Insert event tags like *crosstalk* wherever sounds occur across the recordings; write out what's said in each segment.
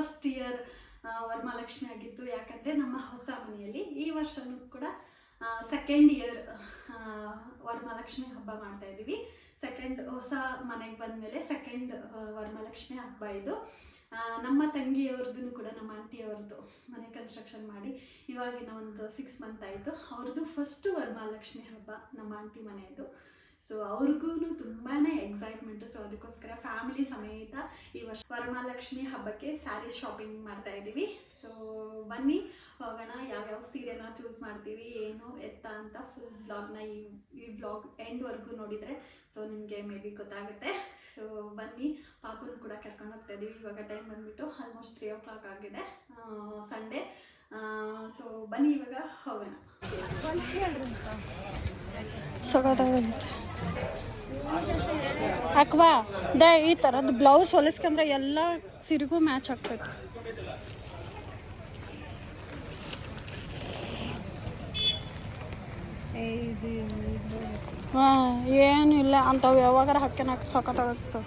First year Varamahalakshmi ಆಗಿತ್ತು. ಯಾಕಂದರೆ ನಮ್ಮ ಹೊಸ ಮನೆಯಲ್ಲಿ ಈ ವರ್ಷನೂ ಕೂಡ ಸೆಕೆಂಡ್ ಇಯರ್ ವರಮಹಾಲಕ್ಷ್ಮಿ ಹಬ್ಬ ಮಾಡ್ತಾ ಇದ್ದೀವಿ. ಸೆಕೆಂಡ್ ಹೊಸ ಮನೆಗೆ ಬಂದಮೇಲೆ ಸೆಕೆಂಡ್ ವರಮಹಾಲಕ್ಷ್ಮಿ ಹಬ್ಬ ಇದು. ನಮ್ಮ ತಂಗಿಯವ್ರದ್ದು ಕೂಡ ನಮ್ಮ ಆಂಟಿಯವ್ರದ್ದು ಮನೆ ಕನ್ಸ್ಟ್ರಕ್ಷನ್ ಮಾಡಿ ಇವಾಗಿನ ಒಂದು ಸಿಕ್ಸ್ ಮಂತ್ ಆಯಿತು. ಅವ್ರದ್ದು ಫಸ್ಟು ವರಮಹಾಲಕ್ಷ್ಮಿ ಹಬ್ಬ ನಮ್ಮ ಆಂಟಿ ಮನೆಯದು. ಸೊ ಅವ್ರಿಗೂ ತುಂಬಾ ಎಕ್ಸೈಟ್ಮೆಂಟು ಸೊ ಅದಕ್ಕೋಸ್ಕರ ಫ್ಯಾಮಿಲಿ ಸಮೇತ ಈ ವರ್ಷ ವರಮಹಾಲಕ್ಷ್ಮಿ ಹಬ್ಬಕ್ಕೆ ಸ್ಯಾರಿ ಶಾಪಿಂಗ್ ಮಾಡ್ತಾ ಇದ್ದೀವಿ. ಸೊ ಬನ್ನಿ, ಹೋಗೋಣ. ಯಾವ್ಯಾವ ಸೀರೆನ ಚೂಸ್ ಮಾಡ್ತೀವಿ, ಏನು, ಎತ್ತ ಅಂತ ಫುಲ್ ಬ್ಲಾಗ್ನ ಈ ಈ ವ್ಲಾಗ್ ಎಂಡ್ವರೆಗೂ ನೋಡಿದರೆ. ಸೊ ನಿಮಗೆ ಮೇ ಬಿ ಗೊತ್ತಾಗುತ್ತೆ. ಸೊ ಬನ್ನಿ. ಪಾಪನ ಕೂಡ ಕರ್ಕೊಂಡು ಹೋಗ್ತಾ ಇದ್ದೀವಿ ಇವಾಗ ಟೈಮ್ ಬಂದ್ಬಿಟ್ಟು ಆಲ್ಮೋಸ್ಟ್ ತ್ರೀ ಓ ಕ್ಲಾಕ್ ಆಗಿದೆ ಸಂಡೇ ಸೊ ಬನ್ನಿ ಇವಾಗ ಹೋಗೋಣ. ಅಕ್ವಾ ದ ಈ ಥರದ್ದು ಬ್ಲೌಸ್ ಹೊಲಿಸ್ಕೊಂಡ್ರೆ ಎಲ್ಲ ಸಿರಿಗೂ ಮ್ಯಾಚ್ ಆಗ್ತೈತಿ. ಹಾಂ ಏನಿಲ್ಲ ಅಂಥವು ಯಾವಾಗಾರ ಹಾಕ್ಯನ ಸಖತ್ತಾಗತ್ತೆ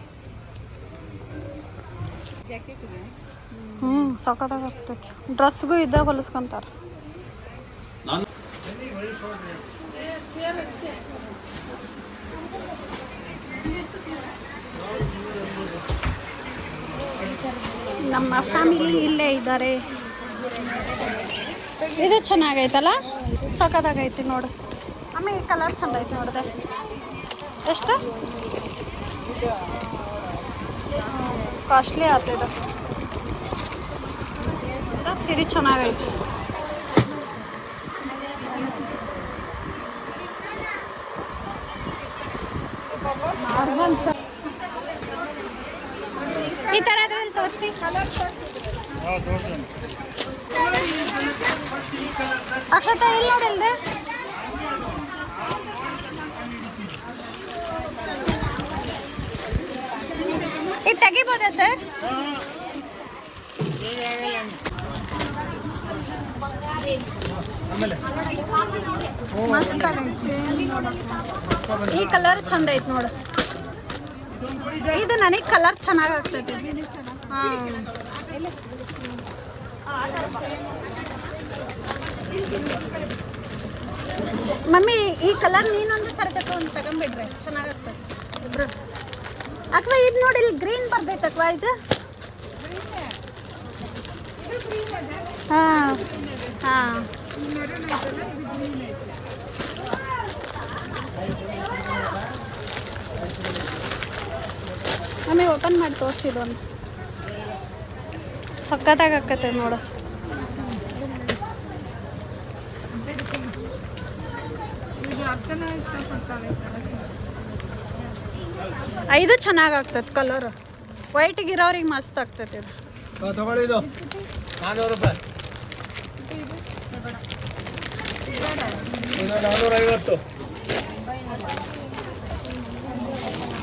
ಹ್ಞೂ ಸಖತ್ತಾಗತ್ತೈತಿ ಡ್ರೆಸ್ಗೂ ಇದ್ದಾಗ ಹೊಲಿಸ್ಕೊಂತಾರೆ. ನಮ್ಮ ಫ್ಯಾಮಿಲಿ ಇಲ್ಲೇ ಇದ್ದಾರೆ. ಇದು ಚೆನ್ನಾಗೈತಲ್ಲ? ಸಖತ್ತಾಗೈತಿ ನೋಡು. ಆಮೇಲೆ ಈ ಕಲರ್ ಚೆಂದ ಐತಿ ನೋಡಿದೆ. ಎಷ್ಟು? ಕಾಸ್ಟ್ಲಿ ಆಗ್ತದೆ ಸೀರೆ ಚೆನ್ನಾಗೈತಿ ಈ ಥರ ಅದ್ರಲ್ಲಿ ತೋರಿಸಿ ಅಕ್ಷತಾ ಇಲ್ಲಿ ನೋಡಿಲ್ದೆ ಇದು ತೆಗಿಬೋದಾ ಸರ್ ಮಸ್ತ್ ಈ ಕಲರ್ ಚಂದ ಐತಿ ನೋಡು. ಇದು ನನಗೆ ಕಲರ್ ಚೆನ್ನಾಗಿ ಆಗ್ತೈತಿ. ಹಾಂ. ಮಮ್ಮಿ, ಈ ಕಲರ್ ನೀನೊಂದು ಸರಿ ತಗೊಂಡ್ ತಗೊಂಬಿಡ್ರಿ ಚೆನ್ನಾಗಿರ್ತದೆ ಅಥವಾ ಇದು ನೋಡಿ ಇಲ್ಲಿ ಗ್ರೀನ್ ಬರ್ತೈತೆ ಅಥವಾ ಇದು? ಹಾಂ. ಹಾಂ. ಮಮ್ಮಿ ಓಪನ್ ಮಾಡಿ ತೋರಿಸಿದೊಂದು ಸಕ್ಕತ್ತಾಗಿ ಆಕತ್ತೆ ನೋಡು. ಐದು ಚೆನ್ನಾಗಿ ಆಗ್ತದೆ ಕಲರ್ ವೈಟಿಗೆ ಇರೋರಿಗೆ ಮಸ್ತ್ ಆಗ್ತದೆ ಇದು. ನಾನ್ನೂರೈವತ್ತು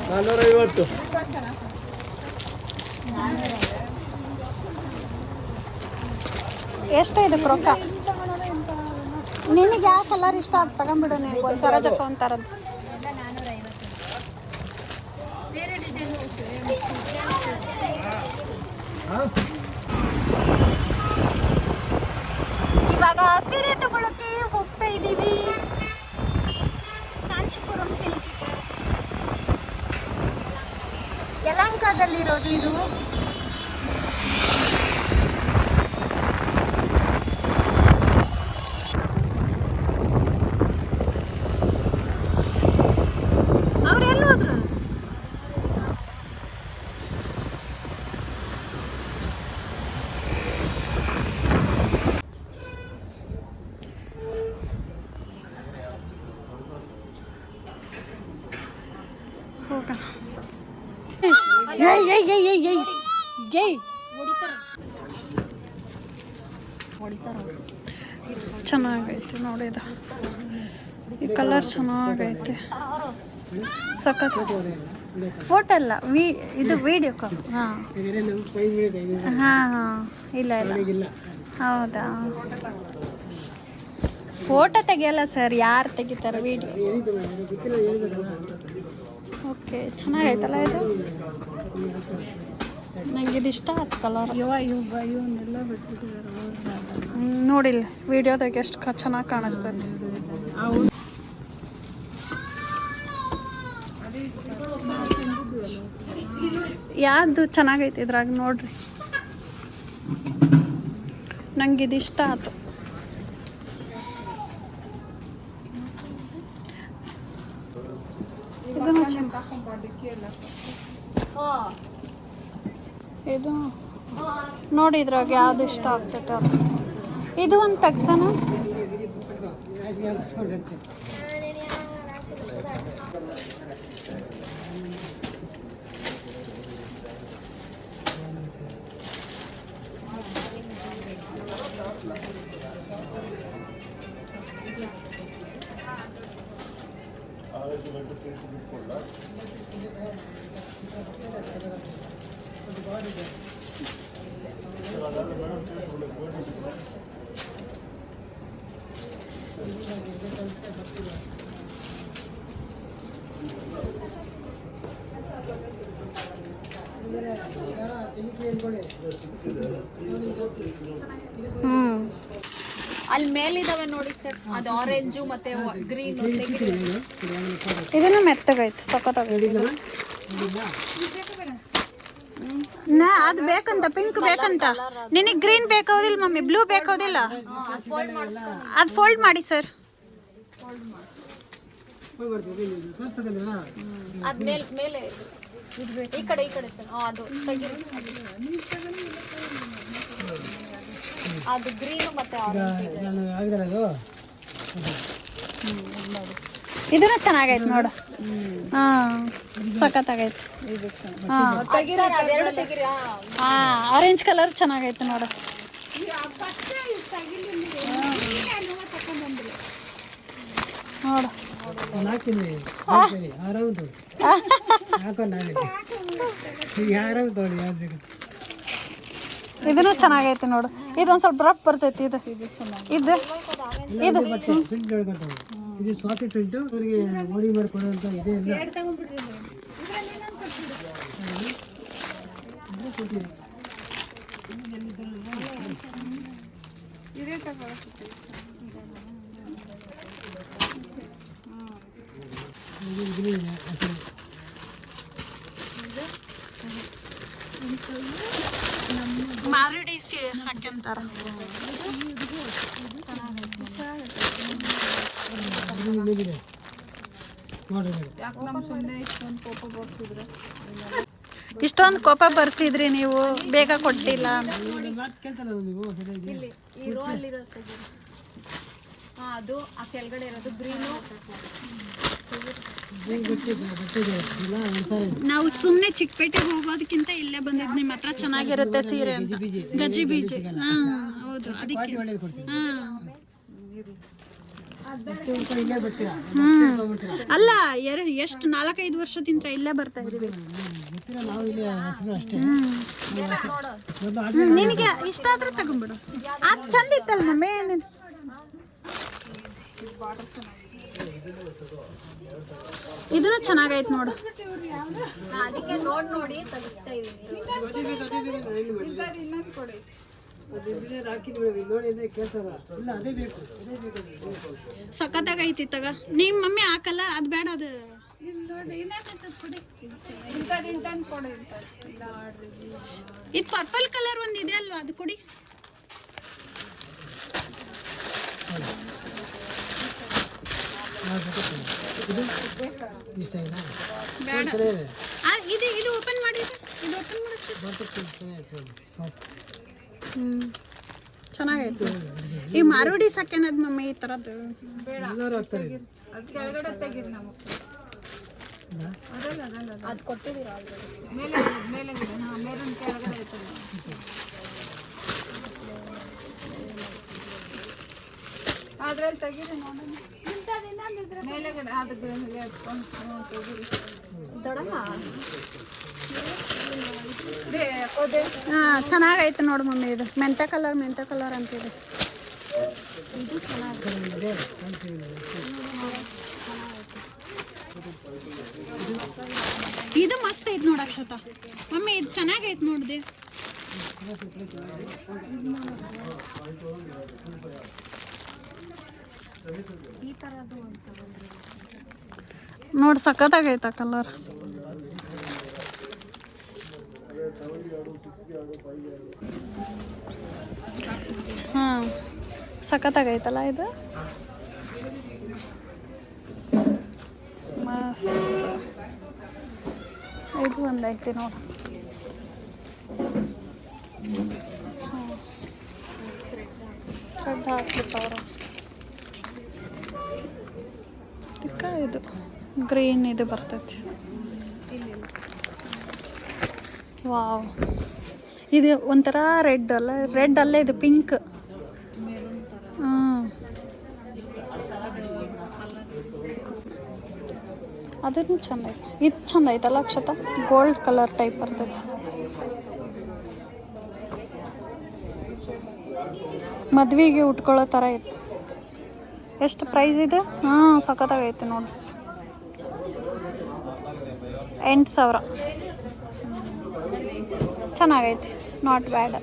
ನಾನ್ನೂರೈವತ್ತು ಎಷ್ಟು ಇದಕ್ಕೆ ರೊಕ್ಕ? ನಿನಗೆ ಯಾವ ಕಲರ್ ಇಷ್ಟ ಅದು ತಗೊಂಬಿಡು ನಿನಗೆ ಒಂದು ಸರ ಜಕ್ಕ ಅಂತಾರಂತ ಇವಾಗ ಸೀರೆ ತಗೊಳಕ್ಕೆ ಹೋಗ್ತಾ ಇದ್ದೀವಿ ಕಾಂಚೀಪುರಂ ಸಿಲ್ಕ್ ಯಲಂಕದಲ್ಲಿರೋದು ಇದು ಅವ್ರು ಎಲ್ಲಿ ಹೋದ್ರು ಹೋಗೋಣ ಏಯ್ ಏಯ್ ಏಯ್ ಏಯ್ ಏಯ್ ಜೈ ಚೆನ್ನಾಗೈತೆ ನೋಡಿ ಇದು ಈ ಕಲರ್ ಚೆನ್ನಾಗೈತೆ. ಸಖತ್. ಫೋಟೋ ಅಲ್ಲ ವಿ ಇದು ವಿಡಿಯೋ ಕಾಲ್ ಹಾಂ. ಹಾಂ ಹಾಂ. ಇಲ್ಲ ಇಲ್ಲ. ಹೌದಾ? ಫೋಟೋ ತೆಗಿಯಲ್ಲ ಸರ್ ಯಾರು ತೆಗಿತಾರೆ ವಿಡಿಯೋ ಓಕೆ ಚೆನ್ನಾಗೈತಲ್ಲ ಇದು? ನಂಗೆ ಇದು ಇಷ್ಟ ಆಯ್ತು ಕಲರ್ ನೋಡಿಲ್ಲ. ವಿಡಿಯೋದಾಗ ಎಷ್ಟು ಚೆನ್ನಾಗಿ ಕಾಣಿಸ್ತೈತಿ. ಯಾವುದು ಚೆನ್ನಾಗೈತೆ ಇದ್ರಾಗ ನೋಡ್ರಿ. ನಂಗೆ ಇದು ಇಷ್ಟ ಆಯ್ತು ಇದು ನೋಡಿ ಇದ್ರಾಗ ಯಾವ್ದು ಇಷ್ಟ ಆಗ್ತೈತೆ ಇದು ಒಂದು ತಗ್ಸನ? ಹ್ಞೂ ಅಲ್ಲಿ ಮೇಲಿದಾವೆ ನೋಡಿ ಸರ್ ಅದು ಆರೆಂಜು ಮತ್ತೆ ಗ್ರೀನ್ ಇದನ್ನು ಮೆತ್ತಗೈತೆ ಸಖತ್ತಾಗೈತೆ ನಾ ಅದು ಬೇಕಂತ ಪಿಂಕ್ ಬೇಕಂತ. ನಿನಗೆ ಗ್ರೀನ್ ಬೇಕಾಗೋದಿಲ್ಲ ಮಮ್ಮಿ ಬ್ಲೂ ಬೇಕಾಗೋದಿಲ್ಲ. ಅದು ಫೋಲ್ಡ್ ಮಾಡಿ ಸರ್ ಅದ್ ಮೇಲ್ ಮೇಲೆ. ಈ ಕಡೆ ಈ ಕಡೆ ಸರ್ ಅದು ತೆಗೀರಿ. ಅದು ಗ್ರೀನ್ ಮತ್ತೆ ಆರೆಂಜ್ ಇದನ್ನು ಚೆನ್ನಾಗೈತೆ ನೋಡು. ಹಾ ಸಖತ್ತಾಗೈತೆ. ಹಾಂ ಆರೆಂಜ್ ಕಲರ್ ಚೆನ್ನಾಗೈತೆ ನೋಡು. ನೋಡು. ಆರಾಮ್ ತೊಗೊಳ್ಳಿ *laughs* ಯಾವ್ದು ಬೇಕು? ಇದನ್ನು ಚೆನ್ನಾಗೈತಿ ನೋಡು. ಇದೊಂದು ಸ್ವಲ್ಪ ರಫ್ ಬರ್ತೈತಿ ಇದು. ಇದು. ಇದು. ಇದು ಸ್ವಾತಿ ಪ್ರಿಂಟ್ ಇದೇ ಇದು ಮಾರುಡಿ ಹಾಕ್ಯಂತಾರ. ಇಷ್ಟೊಂದು ಕೋಪ ಬರ್ಸಿದ್ರಿ ನೀವು ಬೇಗ ಕೊಟ್ಟಿಲ್ಲ ಅದು ಆ ಕೆಳಗಡೆ ಇರೋದು ಗ್ರೀನು ನಾವು ಸುಮ್ಮನೆ ಚಿಕ್ಕಪೇಟೆಗೆ ಹೋಗೋದಕ್ಕಿಂತ ಇಲ್ಲೇ ಬಂದಿದ್ದು ನಿಮ್ಮ ಹತ್ರ ಚೆನ್ನಾಗಿರುತ್ತೆ ಸೀರೆ ಗಜ್ಜಿ ಬೀಜ. ಅದಕ್ಕೆ. ಹಾ. ಅಲ್ಲ ಎರಡು ಎಷ್ಟು ನಾಲ್ಕೈದು ವರ್ಷದಿಂದ ಇಲ್ಲೇ ಬರ್ತಾ ಇದೀವಿ. ನಿನಗೆ ಇಷ್ಟ ಆದ್ರೆ ಅದು ಚಂದ ಇತ್ತಲ್ಲ ಇದನ್ನು ಚೆನ್ನಾಗೈತೆ ನೋಡು. ಅದಕ್ಕೆ ನೋಡ್ ನೋಡಿ ತೆಗಿಸ್ತಾ ಸಖತ್ತಾಗೈತಿ ತಗ. ನಿಮ್ಮ ಮಮ್ಮಿ ಹಾಕಲ್ಲ ಅದ್ ಅದು ಬೇಡ ಅದು. ಇದು ಪರ್ಪಲ್ ಕಲರ್ ಒಂದು ಇದೆ ಅಲ್ವಾ ಅದು ಕೊಡಿ. ಇದು ಇಷ್ಟ ಇಲ್ಲ ಆ, ಇದು ಇದು ಓಪನ್ ಮಾಡಿ ಇದು ಓಪನ್ ಮಾಡಿ ಚೆನ್ನಾಗೈತೆ ಈ ಮಾರುಡಿ ಸಾಕೇನದ್ ಮಮ್ಮಿ ಈ ಥರದ್ದು. ಅದು ಕೊಟ್ಟಿದ್ದೀರಾ already. ತೆಗೀರಿ ನೋಡೋಣ. ಮೇಲೆಗಡೆ ಅದು ಎತ್ಕೊಂಡು ತೆಗೀರಿ. ಹಾಂ ಚೆನ್ನಾಗೈತೆ ನೋಡು ಮಮ್ಮಿ ಇದು. ಮೆಂತೆ ಕಲರ್ ಮೆಂತೆ ಕಲರ್ ಅಂತಿದೆ ಇದು. ಮಸ್ತ್ ಐತ್ ನೋಡ ಅಕ್ಷತಾ. ಮಮ್ಮಿ ಇದು ಚೆನ್ನಾಗೈತೆ ನೋಡಿದೆ ನೋಡಿ ಸಖತ್ತಾಗೈತ ಕಲರ್ ಹಾಂ ಸಖತ್ತಾಗೈತಲ್ಲ ಇದು? ಮಸ್ತ್. ಇದು ಒಂದೈತಿ ನೋಡು. ಥ್ರೆಡ್ ಹಾಕ್ಬಿಟ್ಟವ್ರು. ಇದು ಗ್ರೀನ್ ಇದು ಬರ್ತೈತಿ. ವಾವ್. ಇದು ಒಂಥರ ರೆಡ್ ಅಲ್ಲ ರೆಡ್ ಅಲ್ಲ ಇದು ಪಿಂಕ್. ಅದನ್ನು ಚಂದ ಇದು ಚಂದ ಐತಲ್ಲ ಅಕ್ಷತ? ಗೋಲ್ಡ್ ಕಲರ್ ಟೈಪ್ ಬರ್ತೈತಿ. ಮದ್ವೆಗೆ ಉಟ್ಕೊಳ್ಳೋ ಥರ ಐತೆ. ಎಷ್ಟು ಪ್ರೈಸ್ ಇದು? ಹಾಂ, ಸಖತ್ತಾಗೈತೆ ನೋಡಿ. ಎಂಟು ಸಾವಿರ. ಚೆನ್ನಾಗೈತೆ not bad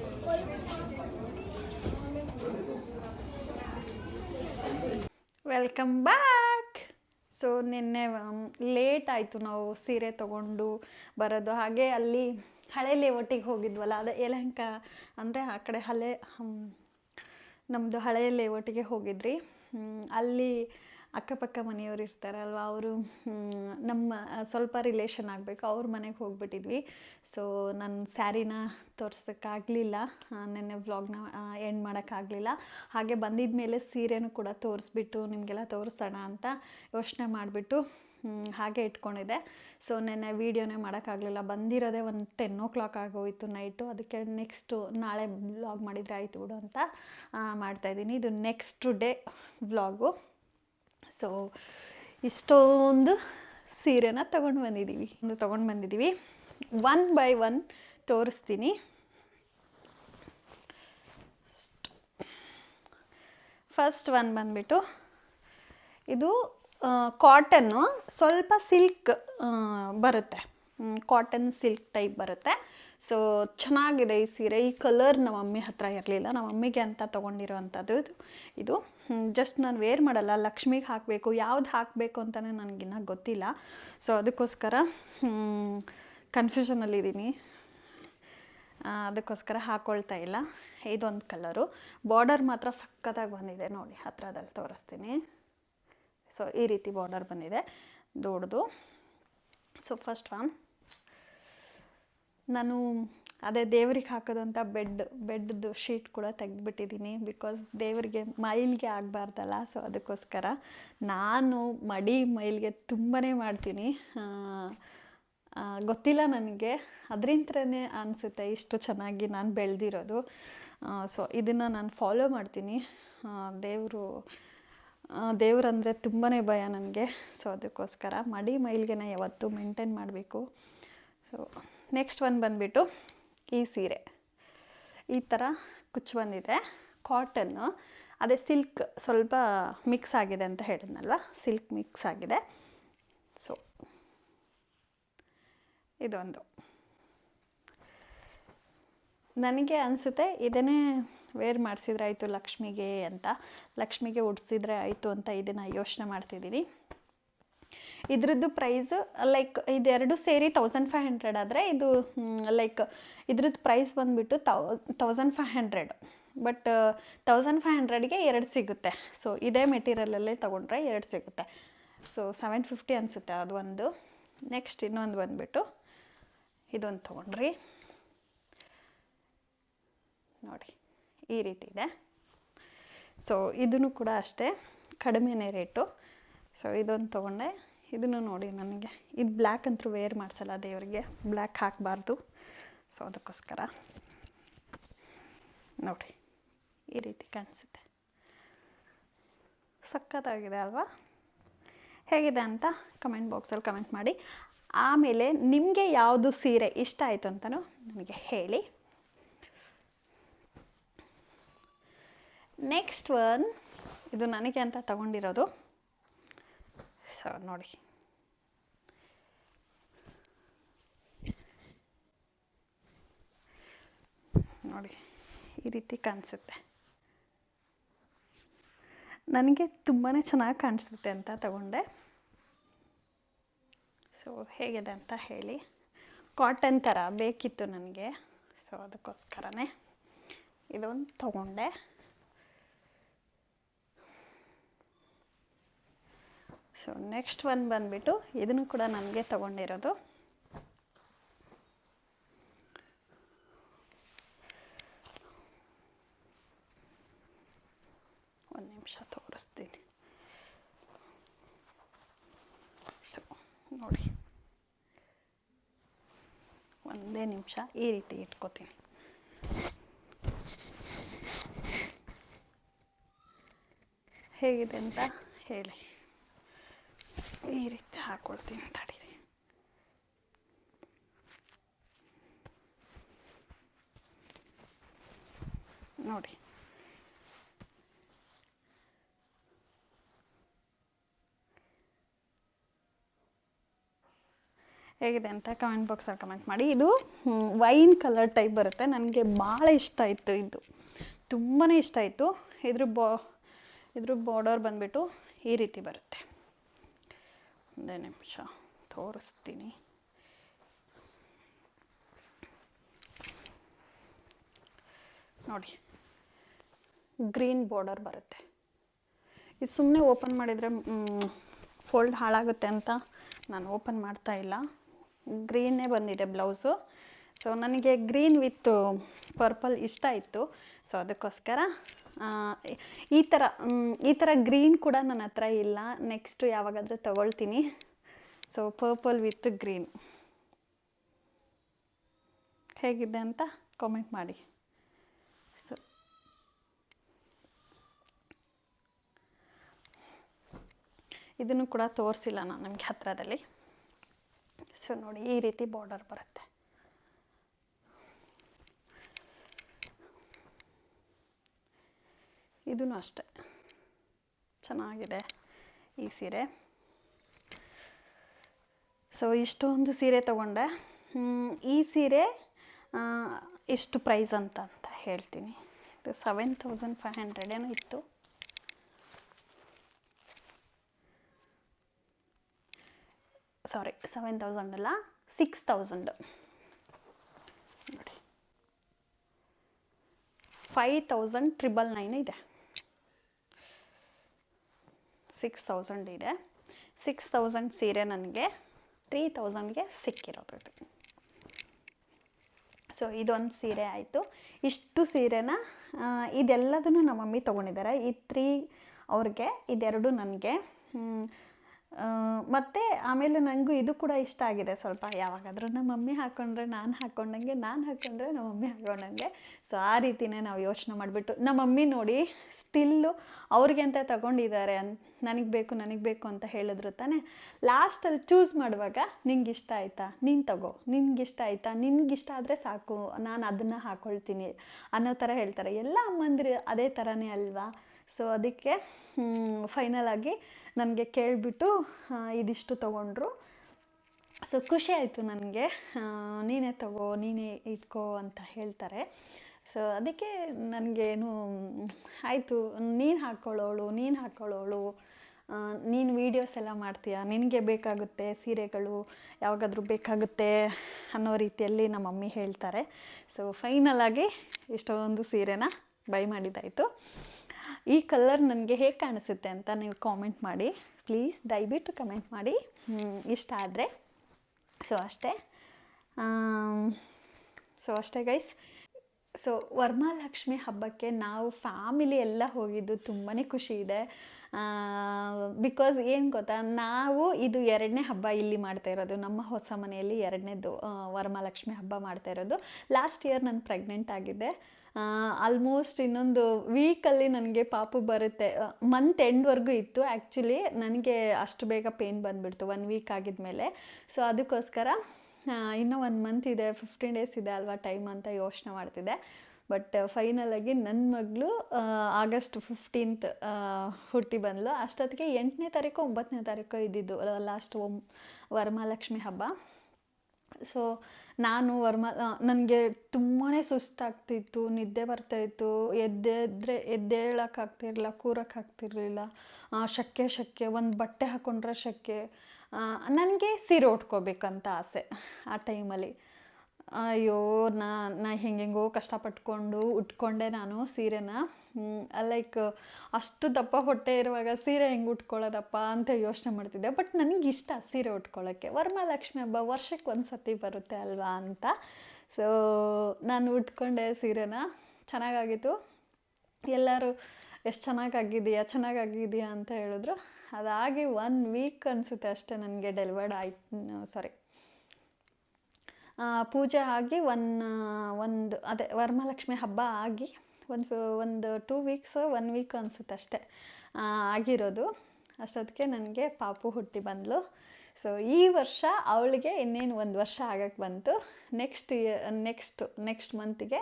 welcome back so ನಿನ್ನೆ ಲೇಟ್ ಆಯಿತು ನಾವು ಸೀರೆ ತಗೊಂಡು ಬರೋದು. ಹಾಗೆ ಅಲ್ಲಿ ಹಳೆ ಲೇಔಟಿಗೆ ಹೋಗಿದ್ವಲ್ಲ, ಅದು ಯಲಹಂಕ ಅಂದರೆ ಆ ಕಡೆ ಹಳೆ ನಮ್ಮದು ಹಳೆ ಲೇಔಟಿಗೆ ಹೋಗಿದ್ರಿ ಅಲ್ಲಿ ಅಕ್ಕಪಕ್ಕ ಮನೆಯವರು ಇರ್ತಾರಲ್ವ, ಅವರು ನಮ್ಮ ಸ್ವಲ್ಪ ರಿಲೇಷನ್ ಆಗಬೇಕು, ಅವ್ರ ಮನೆಗೆ ಹೋಗ್ಬಿಟ್ಟಿದ್ವಿ. ಸೊ ನನ್ನ ಸ್ಯಾರಿನ ತೋರಿಸೋಕ್ಕಾಗಲಿಲ್ಲ. ನೆನ್ನೆ ವ್ಲಾಗ್ನ ಎಂಡ್ ಮಾಡೋಕ್ಕಾಗಲಿಲ್ಲ. ಹಾಗೆ ಬಂದಿದ್ದ ಮೇಲೆ ಸೀರೆನೂ ಕೂಡ ತೋರಿಸ್ಬಿಟ್ಟು, ನಿಮಗೆಲ್ಲ ತೋರಿಸೋಣ ಅಂತ ಯೋಚನೆ ಮಾಡಿಬಿಟ್ಟು ಹಾಗೆ ಇಟ್ಕೊಂಡಿದ್ದೆ. ಸೊ ನೆನ್ನೆ ವೀಡಿಯೋನೇ ಮಾಡೋಕ್ಕಾಗಲಿಲ್ಲ. ಬಂದಿರೋದೇ ಒಂದು ಟೆನ್ ಓ ಕ್ಲಾಕ್ ಆಗೋಯಿತು ನೈಟು ಅದಕ್ಕೆ ನೆಕ್ಸ್ಟು ನಾಳೆ ವ್ಲಾಗ್ ಮಾಡಿದರೆ ಆಯಿತು ಬಿಡು ಅಂತ ಮಾಡ್ತಾಯಿದ್ದೀನಿ ಇದು ನೆಕ್ಸ್ಟ್ ಡೇ ವ್ಲಾಗು ಸೊ ಇಷ್ಟೊಂದು ಸೀರೆನ ತೊಗೊಂಡು ಬಂದಿದ್ದೀವಿ ಒಂದು ತೊಗೊಂಡು ಬಂದಿದ್ದೀವಿ ಒನ್ ಬೈ ಒನ್ ತೋರಿಸ್ತೀನಿ. ಫಸ್ಟ್ ಒನ್ ಬಂದ್ಬಿಟ್ಟು, ಇದು ಕಾಟನ್ನು ಸ್ವಲ್ಪ ಸಿಲ್ಕ್ ಬರುತ್ತೆ. ಕಾಟನ್ ಸಿಲ್ಕ್ ಟೈಪ್ ಬರುತ್ತೆ. ಸೊ ಚೆನ್ನಾಗಿದೆ ಈ ಸೀರೆ. ಈ ಕಲರ್ ನಮ್ಮ ಮಮ್ಮಿ ಹತ್ರ ಇರಲಿಲ್ಲ. ನಮ್ಮ ಮಮ್ಮಿಗೆ ಅಂತ ತೊಗೊಂಡಿರೋವಂಥದ್ದು ಇದು. ಇದು ಜಸ್ಟ್ ನಾನು ವೇರ್ ಮಾಡಲ್ಲ. ಲಕ್ಷ್ಮಿಗೆ ಹಾಕಬೇಕು. ಯಾವ್ದು ಹಾಕಬೇಕು ಅಂತಲೇ ನನಗಿನ್ನ ಗೊತ್ತಿಲ್ಲ. ಸೊ ಅದಕ್ಕೋಸ್ಕರ ಕನ್ಫ್ಯೂಷನಲ್ಲಿದ್ದೀನಿ ಅದಕ್ಕೋಸ್ಕರ ಹಾಕ್ಕೊಳ್ತಾ ಇಲ್ಲ. ಇದೊಂದು ಕಲರು ಬಾರ್ಡರ್ ಮಾತ್ರ ಸಖತ್ತಾಗಿ ಬಂದಿದೆ ನೋಡಿ, ಹತ್ರದಲ್ಲಿ ತೋರಿಸ್ತೀನಿ. ಸೊ ಈ ರೀತಿ ಬಾರ್ಡರ್ ಬಂದಿದೆ. ದೊಡ್ಡದು. ಸೊ ಫಸ್ಟ್ ಒನ್ ನಾನು ಅದೇ ದೇವ್ರಿಗೆ ಹಾಕೋದಂಥ ಬೆಡ್ ಬೆಡ್ದು ಶೀಟ್ ಕೂಡ ತೆಗೆದುಬಿಟ್ಟಿದ್ದೀನಿ ಬಿಕಾಸ್ ದೇವರಿಗೆ, ಮೈಲ್ಗೆ ಆಗಬಾರ್ದಲ್ಲ. ಸೊ ಅದಕ್ಕೋಸ್ಕರ ನಾನು ಮಡಿ ಮೈಲ್ಗೆ ತುಂಬಾ ಮಾಡ್ತೀನಿ. ಗೊತ್ತಿಲ್ಲ ನನಗೆ. ಅದರಿಂದನೇ ಅನಿಸುತ್ತೆ ಇಷ್ಟು ಚೆನ್ನಾಗಿ ನಾನು ಬೆಳೆದಿರೋದು. ಸೊ ಇದನ್ನು ನಾನು ಫಾಲೋ ಮಾಡ್ತೀನಿ. ದೇವರು ದೇವ್ರಂದರೆ ತುಂಬಾ ಭಯ ನನಗೆ. ಸೊ ಅದಕ್ಕೋಸ್ಕರ ಮಡಿ ಮೈಲ್ಗೆನ ಯಾವತ್ತು ಮೇಂಟೈನ್ ಮಾಡಬೇಕು. ಸೊ ನೆಕ್ಸ್ಟ್ ಒನ್ ಬಂದುಬಿಟ್ಟು ಈ ಸೀರೆ. ಈ ಥರ ಕುಚ್ಚು ಬಂದಿದೆ. ಕಾಟನ್ನು ಅದೇ ಸಿಲ್ಕ್ ಸ್ವಲ್ಪ ಮಿಕ್ಸ್ ಆಗಿದೆ ಅಂತ ಹೇಳಿದ್ನಲ್ವ? ಸಿಲ್ಕ್ ಮಿಕ್ಸ್ ಆಗಿದೆ. ಸೊ ಇದೊಂದು. ನನಗೆ ಅನಿಸುತ್ತೆ ಇದನ್ನೇ ವೇರ್ ಮಾಡಿಸಿದ್ರೆ ಆಯಿತು ಲಕ್ಷ್ಮಿಗೆ ಅಂತ. ಲಕ್ಷ್ಮಿಗೆ ಉಡ್ಸಿದ್ರೆ ಆಯಿತು ಅಂತ ಇದನ್ನು ಯೋಚನೆ ಮಾಡ್ತಿದ್ದೀನಿ ಇದ್ರದ್ದು ಪ್ರೈಸು ಲೈಕ್ ಇದೆರಡು ಸೇರಿ ತೌಸಂಡ್ ಫೈವ್ ಹಂಡ್ರೆಡ್ ಆದರೆ ಇದು ಲೈಕ್ ಇದ್ರದ್ದು ಪ್ರೈಸ್ ಬಂದುಬಿಟ್ಟು ತೌ thousand five hundred but thousand five ಹಂಡ್ರೆಡ್ಗೆ ಎರಡು ಸಿಗುತ್ತೆ. ಸೊ ಇದೇ ಮೆಟೀರಿಯಲಲ್ಲೇ ತೊಗೊಂಡ್ರೆ ಎರಡು ಸಿಗುತ್ತೆ. ಸೊ ಸೆವೆನ್ ಫಿಫ್ಟಿ ಅನಿಸುತ್ತೆ ಅದು ಒಂದು. ನೆಕ್ಸ್ಟ್ ಇನ್ನೊಂದು ಬಂದುಬಿಟ್ಟು ಇದೊಂದು ತೊಗೊಂಡ್ರಿ. ನೋಡಿ. ಈ ರೀತಿ ಇದೆ. ಸೊ ಇದನ್ನು ಕೂಡ ಅಷ್ಟೇ ಕಡಿಮೆನೇ ರೇಟು. ಸೊ ಇದೊಂದು ತೊಗೊಂಡೆ. ಇದನ್ನು ನೋಡಿ ನನಗೆ. ಇದು ಬ್ಲ್ಯಾಕ್ ಅಂತೂ ವೇರ್ ಮಾಡಿಸಲ್ಲ ದೇವರಿಗೆ. ಬ್ಲ್ಯಾಕ್ ಹಾಕಬಾರ್ದು. ಸೊ ಅದಕ್ಕೋಸ್ಕರ. ನೋಡಿ, ಈ ರೀತಿ ಕಾಣಿಸುತ್ತೆ. ಸಖತ್ತಾಗಿದೆ ಅಲ್ವಾ? ಹೇಗಿದೆ ಅಂತ ಕಮೆಂಟ್ ಬಾಕ್ಸಲ್ಲಿ ಕಮೆಂಟ್ ಮಾಡಿ. ಆಮೇಲೆ ನಿಮಗೆ ಯಾವುದು ಸೀರೆ ಇಷ್ಟ ಆಯಿತು ಅಂತಲೂ ನನಗೆ ಹೇಳಿ. ನೆಕ್ಸ್ಟ್ ಒನ್ ಇದು ನನಗೆ ಅಂತ ತಗೊಂಡಿರೋದು. ಸೊ ನೋಡಿ. ನೋಡಿ, ಈ ರೀತಿ ಕಾಣಿಸುತ್ತೆ. ನನಗೆ ತುಂಬಾ ಚೆನ್ನಾಗಿ ಕಾಣಿಸುತ್ತೆ ಅಂತ ತಗೊಂಡೆ. ಸೊ ಹೇಗಿದೆ ಅಂತ ಹೇಳಿ. ಕಾಟನ್ ಥರ ಬೇಕಿತ್ತು ನನಗೆ. ಸೊ ಅದಕ್ಕೋಸ್ಕರನೇ ಇದೊಂದು ತಗೊಂಡೆ. ಸೊ ನೆಕ್ಸ್ಟ್ ಒನ್ ಬಂದುಬಿಟ್ಟು ಇದನ್ನು ಕೂಡ ನನಗೆ ತಗೊಂಡಿರೋದು. ಒಂದು ನಿಮಿಷ ತೋರಿಸ್ತೀನಿ. ಸೊ ನೋಡಿ. ಒಂದೇ ನಿಮಿಷ ಈ ರೀತಿ ಇಟ್ಕೋತೀನಿ. ಹೇಗಿದೆ ಅಂತ ಹೇಳಿ. ಈ ರೀತಿ ಹಾಕ್ಕೊಳ್ತೀನಿ ತಡೀರಿ ನೋಡಿ ಹೇಗಿದೆ ಅಂತ ಕಮೆಂಟ್ ಬಾಕ್ಸಲ್ಲಿ ಕಮೆಂಟ್ ಮಾಡಿ. ಇದು ವೈನ್ ಕಲರ್ ಟೈಪ್ ಬರುತ್ತೆ. ನನಗೆ ಭಾಳ ಇಷ್ಟ ಆಯಿತು ಇದು. ತುಂಬಾ ಇಷ್ಟ ಆಯಿತು. ಇದ್ರ ಬಾ, ಇದ್ರ ಬಾರ್ಡರ್ ಬಂದುಬಿಟ್ಟು ಈ ರೀತಿ ಬರುತ್ತೆ. ಒಂದೇ ನಿಮಿಷ ತೋರಿಸ್ತೀನಿ ನೋಡಿ ಗ್ರೀನ್ ಬಾರ್ಡರ್ ಬರುತ್ತೆ. ಇದು ಸುಮ್ಮನೆ ಓಪನ್ ಮಾಡಿದರೆ ಫೋಲ್ಡ್ ಹಾಳಾಗುತ್ತೆ ಅಂತ ನಾನು ಓಪನ್ ಮಾಡ್ತಾ ಇಲ್ಲ. ಗ್ರೀನೇ ಬಂದಿದೆ ಬ್ಲೌಸು ಸೊ ನನಗೆ ಗ್ರೀನ್ ವಿತ್ ಪರ್ಪಲ್ ಇಷ್ಟ ಇತ್ತು ಸೊ ಅದಕ್ಕೋಸ್ಕರ ಈ ಥರ ಈ ಥರ ಗ್ರೀನ್ ಕೂಡ ನನ್ನ ಹತ್ರ ಇಲ್ಲ. ನೆಕ್ಸ್ಟು ಯಾವಾಗಾದರೂ ತಗೊಳ್ತೀನಿ. ಸೊ ಪರ್ಪಲ್ ವಿತ್ ಗ್ರೀನ್ ಹೇಗಿದೆ ಅಂತ ಕಾಮೆಂಟ್ ಮಾಡಿ. ಸೊ ಇದನ್ನು ಕೂಡ ತೋರಿಸಿಲ್ಲ ನಾನು ನಿಮಗೆ ಹತ್ತಿರದಲ್ಲಿ ಸೊ ನೋಡಿ, ಈ ರೀತಿ ಬಾರ್ಡರ್ ಬರುತ್ತೆ. ಇದೂ ಅಷ್ಟೆ. ಚೆನ್ನಾಗಿದೆ ಈ ಸೀರೆ. ಸೊ ಇಷ್ಟೊಂದು ಸೀರೆ ತಗೊಂಡೆ. ಈ ಸೀರೆ ಎಷ್ಟು ಪ್ರೈಸ್ ಅಂತ ಅಂತ ಹೇಳ್ತೀನಿ. ಇದು ಸೆವೆನ್ ತೌಸಂಡ್ ಫೈವ್ ಹಂಡ್ರೆಡ್ ಏನೋ ಇತ್ತು. ಸಾರಿ ಸೆವೆನ್ ತೌಸಂಡ್ ಅಲ್ಲ ಸಿಕ್ಸ್ ತೌಸಂಡ್ ನೋಡಿ. ಫೈವ್ ತೌಸಂಡ್ ಟ್ರಿಬಲ್ ನೈನ್ ಇದೆ. ಸಿಕ್ಸ್ ತೌಸಂಡ್ ಇದೆ. ಸಿಕ್ಸ್ ತೌಸಂಡ್ ಸೀರೆ ನನಗೆ ತ್ರೀ ತೌಸಂಡ್ಗೆ ಸಿಕ್ಕಿರೋದು ಸೊ ಇದೊಂದು ಸೀರೆ ಆಯಿತು. ಇಷ್ಟು ಸೀರೆನ ಇದೆಲ್ಲದನ್ನು ನಮ್ಮ ಮಮ್ಮಿ ತೊಗೊಂಡಿದ್ದಾರೆ. ಈ ತ್ರೀ ಅವ್ರಿಗೆ, ಇದೆರಡು ನನಗೆ ಮತ್ತು ಆಮೇಲೆ ನನಗೂ ಇದು ಕೂಡ ಇಷ್ಟ ಆಗಿದೆ. ಸ್ವಲ್ಪ ಯಾವಾಗಾದರೂ ನಮ್ಮ ಮಮ್ಮಿ ಹಾಕ್ಕೊಂಡ್ರೆ ನಾನು ಹಾಕ್ಕೊಂಡಂಗೆ ನಾನು ಹಾಕ್ಕೊಂಡ್ರೆ ನಮ್ಮ ಮಮ್ಮಿ ಹಾಕ್ಕೊಂಡಂಗೆ ಸೊ ಆ ರೀತಿನೇ ನಾವು ಯೋಚನೆ ಮಾಡಿಬಿಟ್ಟು, ನಮ್ಮ ಮಮ್ಮಿ ನೋಡಿ ಸ್ಟಿಲ್ಲು ಅವ್ರಿಗೆ ಅಂತ ತಗೊಂಡಿದ್ದಾರೆ ಅಂತ ನನಗೆ ಬೇಕು ನನಗೆ ಬೇಕು ಅಂತ ಹೇಳಿದ್ರು ತಾನೇ. ಲಾಸ್ಟಲ್ಲಿ ಚೂಸ್ ಮಾಡುವಾಗ, ನಿಂಗೆ ಇಷ್ಟ ಆಯಿತಾ? ನೀನು ತಗೋ. ನಿನ್ಗೆ ಇಷ್ಟ ಆಯಿತಾ? ನಿನ್ಗೆ ಇಷ್ಟ ಆದರೆ ಸಾಕು. ನಾನು ಅದನ್ನು ಹಾಕ್ಕೊಳ್ತೀನಿ ಅನ್ನೋ ಥರ ಹೇಳ್ತಾರೆ. ಎಲ್ಲ ಅಮ್ಮಂದಿರು ಅದೇ ಥರನೇ ಅಲ್ವಾ? ಸೊ ಅದಕ್ಕೆ ಫೈನಲ್ ಆಗಿ ನನಗೆ ಕೇಳಿಬಿಟ್ಟು ಇದಿಷ್ಟು ತೊಗೊಂಡ್ರು. ಸೊ ಖುಷಿ ಆಯಿತು ನನಗೆ. ನೀನೇ ತಗೋ, ನೀನೇ ಇಟ್ಕೋ ಅಂತ ಹೇಳ್ತಾರೆ. ಸೊ ಅದಕ್ಕೆ ನನಗೇನು, ಆಯಿತು, ನೀನು ಹಾಕ್ಕೊಳ್ಳೋಳು ನೀನು ಹಾಕ್ಕೊಳ್ಳೋಳು ನೀನು ವೀಡಿಯೋಸ್ ಎಲ್ಲ ಮಾಡ್ತೀಯ? ನಿನಗೆ ಬೇಕಾಗುತ್ತೆ ಸೀರೆಗಳು, ಯಾವಾಗಾದರೂ ಬೇಕಾಗುತ್ತೆ ಅನ್ನೋ ರೀತಿಯಲ್ಲಿ ನಮ್ಮ ಮಮ್ಮಿ ಹೇಳ್ತಾರೆ. ಸೊ ಫೈನಲ್ ಆಗಿ ಇಷ್ಟೊಂದು ಸೀರೆನ ಬೈ ಮಾಡಿದ್ದಾಯಿತು. ಈ ಕಲರ್ ನನಗೆ ಹೇಗೆ ಕಾಣಿಸುತ್ತೆ ಅಂತ ನೀವು ಕಾಮೆಂಟ್ ಮಾಡಿ. ಪ್ಲೀಸ್ ದಯವಿಟ್ಟು ಕಮೆಂಟ್ ಮಾಡಿ. ಇಷ್ಟ ಆದರೆ. ಸೊ ಅಷ್ಟೇ. ಸೊ ಅಷ್ಟೇ ಗೈಸ್ ಸೊ ವರ್ಮಾಲಕ್ಷ್ಮಿ ಹಬ್ಬಕ್ಕೆ ನಾವು ಫ್ಯಾಮಿಲಿ ಎಲ್ಲ ಹೋಗಿದ್ದು ತುಂಬಾ ಖುಷಿ ಇದೆ. ಬಿಕಾಸ್ ಏನು ಗೊತ್ತಾ, ನಾವು ಇದು ಎರಡನೇ ಹಬ್ಬ ಇಲ್ಲಿ ಮಾಡ್ತಾ ಇರೋದು. ನಮ್ಮ ಹೊಸ ಮನೆಯಲ್ಲಿ ಎರಡನೇದು ವರಮಹಾಲಕ್ಷ್ಮಿ ಹಬ್ಬ ಮಾಡ್ತಾ ಇರೋದು. ಲಾಸ್ಟ್ ಇಯರ್ ನಾನು ಪ್ರೆಗ್ನೆಂಟ್ ಆಗಿದ್ದೆ. ಆಲ್ಮೋಸ್ಟ್ ಇನ್ನೊಂದು ವೀಕಲ್ಲಿ ನನಗೆ ಪಾಪು ಬರುತ್ತೆ. ಮಂತ್ ಎಂಡ್ವರೆಗೂ ಇತ್ತು. ಆ್ಯಕ್ಚುಲಿ ನನಗೆ ಅಷ್ಟು ಬೇಗ ಪೇನ್ ಬಂದುಬಿಡ್ತು. ಒನ್ ವೀಕ್ ಆಗಿದ್ಮೇಲೆ. ಸೊ ಅದಕ್ಕೋಸ್ಕರ ಇನ್ನೂ ಒಂದು ಮಂತ್ ಇದೆ. ಫಿಫ್ಟೀನ್ ಡೇಸ್ ಇದೆ ಅಲ್ವಾ ಟೈಮ್ ಅಂತ ಯೋಚನೆ ಮಾಡ್ತಿದ್ದೆ. ಬಟ್ ಫೈನಲಾಗಿ ನನ್ನ ಮಗಳು ಆಗಸ್ಟ್ ಫಿಫ್ಟೀನ್ತ್ ಹುಟ್ಟಿ ಬಂದಳು ಅಷ್ಟೊತ್ತಿಗೆ ಎಂಟನೇ ತಾರೀಕು ಒಂಬತ್ತನೇ ತಾರೀಕು ಇದ್ದಿದ್ದು ಲಾಸ್ಟ್ ಒಮ್ ವರಮಹಾಲಕ್ಷ್ಮಿ ಹಬ್ಬ. ಸೊ ನಾನು ವರ್ಮ ನನಗೆ ತುಂಬಾ ಸುಸ್ತಾಗ್ತಿತ್ತು, ನಿದ್ದೆ ಬರ್ತಾಯಿತ್ತು. ಎದ್ದೆದ್ರೆ, ಎದ್ದೇಳೋಕ್ಕಾಗ್ತಿರ್ಲಿಲ್ಲ, ಕೂರೋಕ್ಕಾಗ್ತಿರ್ಲಿಲ್ಲ. ಶಕ್ಕೆ ಶಕ್ಕೆ, ಒಂದು ಬಟ್ಟೆ ಹಾಕ್ಕೊಂಡ್ರೆ ಶಕ್ಕೆ. ನನಗೆ ಸೀರೆ ಉಟ್ಕೋಬೇಕಂತ ಆಸೆ ಆ ಟೈಮಲ್ಲಿ ಅಯ್ಯೋ, ನಾ ನಾ ಹೆಂಗೆಂಗೋ ಕಷ್ಟಪಟ್ಕೊಂಡು ಉಟ್ಕೊಂಡೆ ನಾನು ಸೀರೆನ. ಲೈಕ್ ಅಷ್ಟು ದಪ್ಪ ಹೊಟ್ಟೆ ಇರುವಾಗ ಸೀರೆ ಹೆಂಗೆ ಉಟ್ಕೊಳ್ಳೋದಪ್ಪ ಅಂತ ಯೋಚನೆ ಮಾಡ್ತಿದ್ದೆ. ಬಟ್ ನನಗೆ ಇಷ್ಟ ಸೀರೆ ಉಟ್ಕೊಳ್ಳೋಕ್ಕೆ ವರಮಹಾಲಕ್ಷ್ಮಿ ಹಬ್ಬ ವರ್ಷಕ್ಕೆ ಒಂದು ಸತಿ ಬರುತ್ತೆ ಅಲ್ವಾ ಅಂತ. ಸೊ ನಾನು ಉಟ್ಕೊಂಡೆ ಸೀರೆನ. ಚೆನ್ನಾಗಾಗಿತ್ತು. ಎಲ್ಲರೂ, ಎಷ್ಟು ಚೆನ್ನಾಗಾಗಿದೆಯಾ ಚೆನ್ನಾಗಾಗಿದೆಯಾ ಅಂತ ಹೇಳಿದ್ರು. ಅದಾಗಿ ಒನ್ ವೀಕ್ ಅನಿಸುತ್ತೆ ಅಷ್ಟೇ ನನಗೆ ಡೆಲಿವರ್ಡ್ ಆಯ್ತು ಸಾರಿ ಪೂಜೆ ಆಗಿ ಒನ್ ಒಂದು, ಅದೇ ವರಮಹಾಲಕ್ಷ್ಮಿ ಹಬ್ಬ ಆಗಿ ಒಂದು ಒಂದು ಟೂ ವೀಕ್ಸ್ ಒನ್ ವೀಕ್ ಅನಿಸುತ್ತೆ ಅಷ್ಟೇ. ಆಗಿರೋದು. ಅಷ್ಟೊತ್ತಿಗೆ ನನಗೆ ಪಾಪು ಹುಟ್ಟಿ ಬಂದಳು ಸೊ ಈ ವರ್ಷ ಅವಳಿಗೆ ಇನ್ನೇನು ಒಂದು ವರ್ಷ ಆಗಕ್ಕೆ ಬಂತು. ನೆಕ್ಸ್ಟ್ ನೆಕ್ಸ್ಟು ನೆಕ್ಸ್ಟ್ ಮಂತಿಗೆ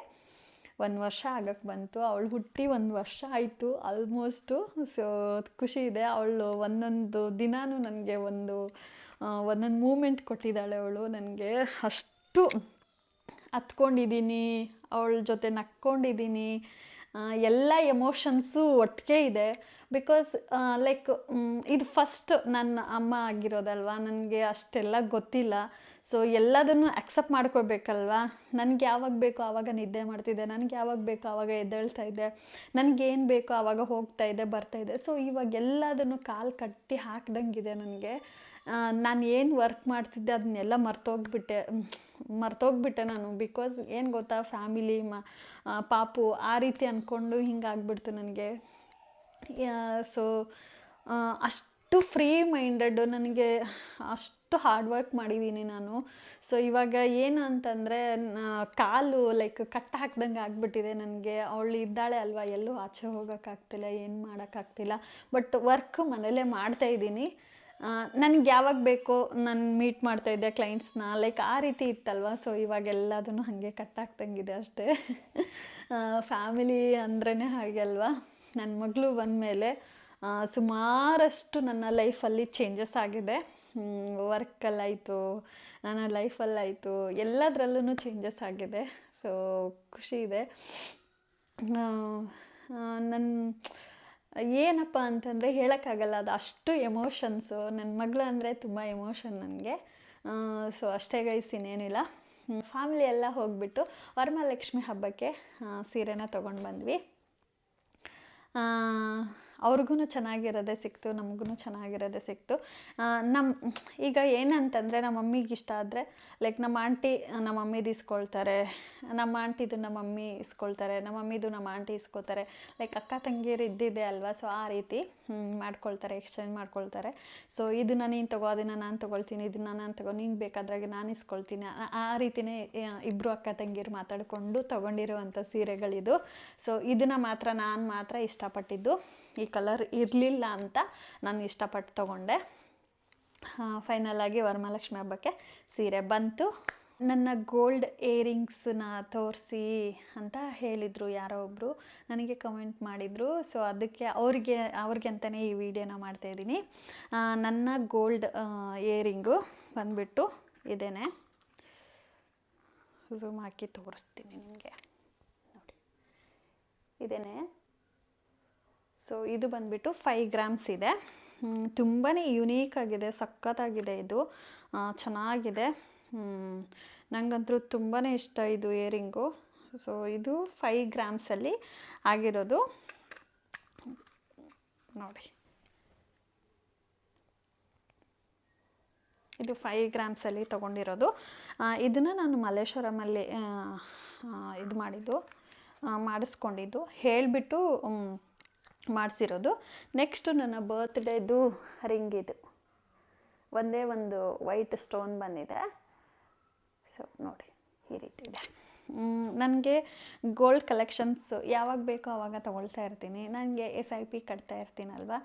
ಒಂದು ವರ್ಷ ಆಗಕ್ಕೆ ಬಂತು. ಅವಳು ಹುಟ್ಟಿ ಒಂದು ವರ್ಷ ಆಯಿತು ಆಲ್ಮೋಸ್ಟು ಸೊ ಖುಷಿ ಇದೆ. ಅವಳು ಒಂದೊಂದು ದಿನಾನೂ ನನಗೆ ಒಂದು ಒಂದೊಂದು ಮೂಮೆಂಟ್ ಕೊಟ್ಟಿದ್ದಾಳೆ ಅವಳು. ನನಗೆ ಅಷ್ಟು ಹತ್ಕೊಂಡಿದ್ದೀನಿ, ಅವಳ ಜೊತೆ ನಕ್ಕೊಂಡಿದ್ದೀನಿ. ಎಲ್ಲ ಎಮೋಷನ್ಸು ಒಟ್ಟಿಗೆ ಇದೆ. ಬಿಕಾಸ್ ಲೈಕ್ ಇದು ಫಸ್ಟ್ ನನ್ನ ಅಮ್ಮ ಆಗಿರೋದಲ್ವಾ? ನನಗೆ ಅಷ್ಟೆಲ್ಲ ಗೊತ್ತಿಲ್ಲ. ಸೊ ಎಲ್ಲದನ್ನು ಅಕ್ಸೆಪ್ಟ್ ಮಾಡ್ಕೋಬೇಕಲ್ವಾ ನನಗೆ ಯಾವಾಗ ಬೇಕೋ ಆವಾಗ ನಿದ್ದೆ ಮಾಡ್ತಿದ್ದೆ. ನನಗೆ ಯಾವಾಗ ಬೇಕೋ ಆವಾಗ ಎದ್ದೇಳ್ತಾ ಇದ್ದೆ. ನನಗೇನು ಬೇಕೋ ಆವಾಗ ಹೋಗ್ತಾ ಇದ್ದೆ, ಬರ್ತಾ ಇದೆ ಸೊ ಇವಾಗ ಎಲ್ಲದನ್ನು ಕಾಲು ಕಟ್ಟಿ ಹಾಕ್ದಂಗಿದೆ ನನಗೆ. ನಾನು ಏನು ವರ್ಕ್ ಮಾಡ್ತಿದ್ದೆ ಅದನ್ನೆಲ್ಲ ಮರ್ತೋಗ್ಬಿಟ್ಟೆ. ಮರ್ತೋಗ್ಬಿಟ್ಟೆ ನಾನು ಬಿಕಾಸ್ ಏನು ಗೊತ್ತಾ ಫ್ಯಾಮಿಲಿ ಮ ಪಾಪು ಆ ರೀತಿ ಅಂದ್ಕೊಂಡು ಹಿಂಗಾಗ್ಬಿಡ್ತು ನನಗೆ. ಸೊ ಅಷ್ಟು ಫ್ರೀ ಮೈಂಡೆಡ್ ನನಗೆ ಅಷ್ಟು ಹಾರ್ಡ್ ವರ್ಕ್ ಮಾಡಿದ್ದೀನಿ ನಾನು. ಸೊ ಇವಾಗ ಏನು ಅಂತಂದರೆ ಕಾಲು ಲೈಕ್ ಕಟ್ ಹಾಕ್ದಂಗೆ ಆಗಿಬಿಟ್ಟಿದೆ ನನಗೆ. ಅವಳು ಇದ್ದಾಳೆ ಅಲ್ವಾ, ಎಲ್ಲೂ ಆಚೆ ಹೋಗೋಕ್ಕಾಗ್ತಿಲ್ಲ, ಏನು ಮಾಡೋಕ್ಕಾಗ್ತಿಲ್ಲ. ಬಟ್ ವರ್ಕ್ ಮನೇಲೇ ಮಾಡ್ತಾ ಇದ್ದೀನಿ ನನಗೆ ಯಾವಾಗ ಬೇಕೋ ನಾನು ಮೀಟ್ ಮಾಡ್ತಾ ಇದ್ದೆ ಕ್ಲೈಂಟ್ಸ್ನ ಲೈಕ್ ಆ ರೀತಿ ಇತ್ತಲ್ವ? ಸೊ ಇವಾಗ ಎಲ್ಲದನ್ನು ಹಾಗೆ ಕಟ್ಟಾಗ್ದಂಗಿದೆ ಅಷ್ಟೇ. ಫ್ಯಾಮಿಲಿ ಅಂದ್ರೇ ಹಾಗೆ ಅಲ್ವಾ? ನನ್ನ ಮಗಳು ಬಂದಮೇಲೆ ಸುಮಾರಷ್ಟು ನನ್ನ ಲೈಫಲ್ಲಿ ಚೇಂಜಸ್ ಆಗಿದೆ. ವರ್ಕಲ್ಲಾಯಿತು ನನ್ನ ಲೈಫಲ್ಲಾಯಿತು ಎಲ್ಲದರಲ್ಲೂ ಚೇಂಜಸ್ ಆಗಿದೆ. ಸೊ ಖುಷಿ ಇದೆ. ನನ್ನ ಏನಪ್ಪ ಅಂತಂದರೆ ಹೇಳೋಕ್ಕಾಗಲ್ಲ, ಅದು ಅಷ್ಟು ಎಮೋಷನ್ಸು ನನ್ನ ಮಗಳು ಅಂದರೆ ತುಂಬ ಎಮೋಷನ್ ನನಗೆ. ಸೊ ಅಷ್ಟೇ ಗೈಸಿನೇನಿಲ್ಲ ಫ್ಯಾಮಿಲಿ ಎಲ್ಲ ಹೋಗಿಬಿಟ್ಟು ವರಮಹಾಲಕ್ಷ್ಮಿ ಹಬ್ಬಕ್ಕೆ ಸೀರೆನ ತೊಗೊಂಡು ಬಂದ್ವಿ. ಅವ್ರಿಗೂ ಚೆನ್ನಾಗಿರೋದೇ ಸಿಕ್ತು ನಮಗೂ ಚೆನ್ನಾಗಿರೋದೇ ಸಿಕ್ತು. ನಮ್ಮ ಈಗ ಏನಂತಂದರೆ ನಮ್ಮ ಮಮ್ಮಿಗೆ ಇಷ್ಟ ಆದರೆ ಲೈಕ್ ನಮ್ಮ ಆಂಟಿ, ನಮ್ಮ ಮಮ್ಮಿದು ಇಸ್ಕೊಳ್ತಾರೆ ನಮ್ಮ ಆಂಟಿದು ನಮ್ಮ ಮಮ್ಮಿ ಇಸ್ಕೊಳ್ತಾರೆ, ನಮ್ಮ ಮಮ್ಮಿದು ನಮ್ಮ ಆಂಟಿ ಇಸ್ಕೊತಾರೆ ಲೈಕ್ ಅಕ್ಕ ತಂಗಿಯರು ಇದ್ದಿದೆ ಅಲ್ವಾ ಸೊ ಆ ರೀತಿ ಮಾಡ್ಕೊಳ್ತಾರೆ ಎಕ್ಸ್ಚೇಂಜ್ ಮಾಡ್ಕೊಳ್ತಾರೆ. ಸೊ ಇದನ್ನು ನೀನು ತಗೋ, ಅದನ್ನು ನಾನು ತೊಗೊಳ್ತೀನಿ, ಇದನ್ನು ನಾನು ತಗೋ, ನೀನು ಬೇಕಾದ್ರಾಗೆ ನಾನು ಇಸ್ಕೊಳ್ತೀನಿ. ಆ ರೀತಿಯೇ ಇಬ್ಬರು ಅಕ್ಕ ತಂಗಿಯರು ಮಾತಾಡಿಕೊಂಡು ತೊಗೊಂಡಿರುವಂಥ ಸೀರೆಗಳಿದು. ಸೊ ಇದನ್ನು ಮಾತ್ರ ನಾನು ಮಾತ್ರ ಇಷ್ಟಪಟ್ಟಿದ್ದು. ಈ ಕಲರ್ ಇರಲಿಲ್ಲ ಅಂತ ನಾನು ಇಷ್ಟಪಟ್ಟು ತೊಗೊಂಡೆ. ಫೈನಲಾಗಿ ವರಮಹಾಲಕ್ಷ್ಮಿ ಹಬ್ಬಕ್ಕೆ ಸೀರೆ ಬಂತು. ನನ್ನ ಗೋಲ್ಡ್ ಏರಿಂಗ್ಸನ್ನ ತೋರಿಸಿ ಅಂತ ಹೇಳಿದರು ಯಾರೋ ಒಬ್ಬರು ನನಗೆ ಕಮೆಂಟ್ ಮಾಡಿದರು. ಸೊ ಅದಕ್ಕೆ ಅವ್ರಿಗೆ ಅವ್ರಿಗೆ ಅಂತಲೇ ಈ ವಿಡಿಯೋನ ಮಾಡ್ತಾಯಿದ್ದೀನಿ ನನ್ನ ಗೋಲ್ಡ್ ಏರಿಂಗು ಬಂದುಬಿಟ್ಟು ಇದೇನೆ. ಝೂಮ್ ಹಾಕಿ ತೋರಿಸ್ತೀನಿ ನಿಮಗೆ. ನೋಡಿ. ಇದೇನೆ. ಸೊ ಇದು ಬಂದುಬಿಟ್ಟು ಫೈವ್ ಗ್ರಾಮ್ಸ್ ಇದೆ. ತುಂಬಾ ಯುನೀಕ್ ಆಗಿದೆ, ಸಖತ್ತಾಗಿದೆ ಇದು. ಚೆನ್ನಾಗಿದೆ. ನನಗಂತೂ ನಂಗಂತೂ ತುಂಬಾ ಇಷ್ಟ ಇದು ಇಯರಿಂಗು ಸೊ ಇದು ಫೈವ್ ಗ್ರಾಮ್ಸಲ್ಲಿ ಆಗಿರೋದು. ನೋಡಿ. ಇದು ಫೈವ್ ಗ್ರಾಮ್ಸಲ್ಲಿ ತೊಗೊಂಡಿರೋದು. ಇದನ್ನು ನಾನು ಮಲ್ಲೇಶ್ವರಮಲ್ಲಿ ಇದು ಮಾಡಿದ್ದು ಮಾಡಿಸ್ಕೊಂಡಿದ್ದು. ಹೇಳಿಬಿಟ್ಟು ಮಾಡಿಸಿರೋದು. ನೆಕ್ಸ್ಟು ನನ್ನ ಬರ್ತ್ಡೇದು ರಿಂಗ್ ಇದು. ಒಂದೇ ಒಂದು ವೈಟ್ ಸ್ಟೋನ್ ಬಂದಿದೆ. ಸೊ ನೋಡಿ, ಈ ರೀತಿ ಇದೆ. ನನಗೆ ಗೋಲ್ಡ್ ಕಲೆಕ್ಷನ್ಸು ಯಾವಾಗ ಬೇಕೋ ಆವಾಗ ತೊಗೊಳ್ತಾ ಇರ್ತೀನಿ. ನನಗೆ ಎಸ್ ಐ ಪಿ ಕಟ್ತಾ ಇರ್ತೀನಲ್ವ?